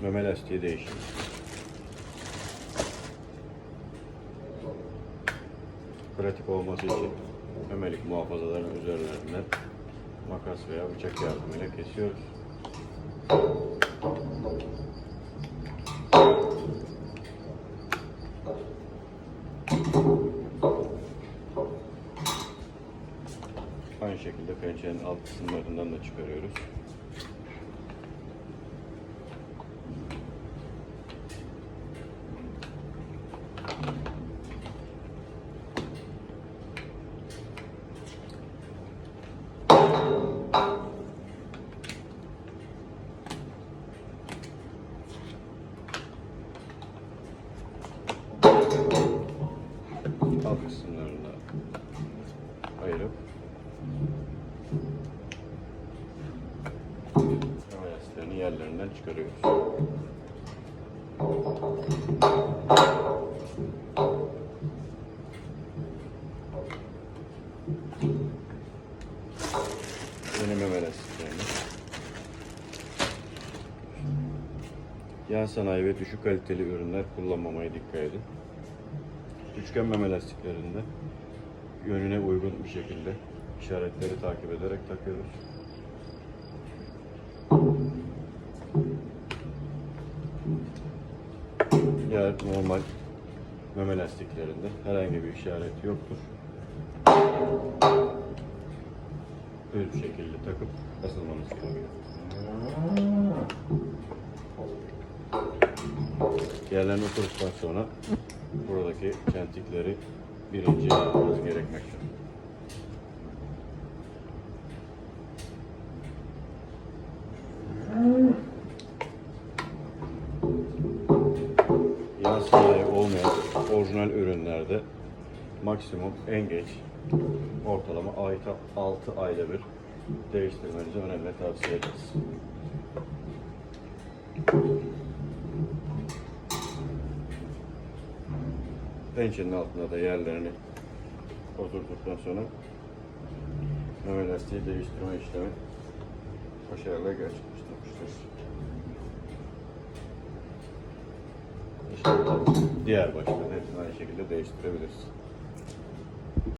meme lastiği değişimi. Pratik olması için memelik muhafazaların üzerlerinden makas veya bıçak yardımıyla kesiyoruz. Aynı şekilde pençenin alt kısımlarından da çıkarıyoruz. Alt kısımlarını ayırıp Ameliyatlarını yerlerinden çıkarıyoruz. Yeni meme lastiklerini. Yan sanayi ve düşük kaliteli ürünler kullanmamaya dikkat edin. Üçgen meme lastiklerinde yönüne uygun bir şekilde işaretleri takip ederek takıyoruz. Diğer normal meme lastiklerinde herhangi bir işaret yoktur. Bir şekilde takıp asılmanız gerekiyor. Yerlerine oturduktan sonra buradaki çentikleri birinci yapmanız gerekmekte. Yan olmayan orijinal ürünlerde maksimum en geç ortalama ayda 6 ayda bir değiştirmenizi önemli tavsiye ederiz. Pençenin altına da yerlerini oturttuktan sonra meme lastiği değiştirme işlemi başarıyla gerçekleştirmiştir. İnşallah diğer başları hepsini aynı şekilde değiştirebiliriz.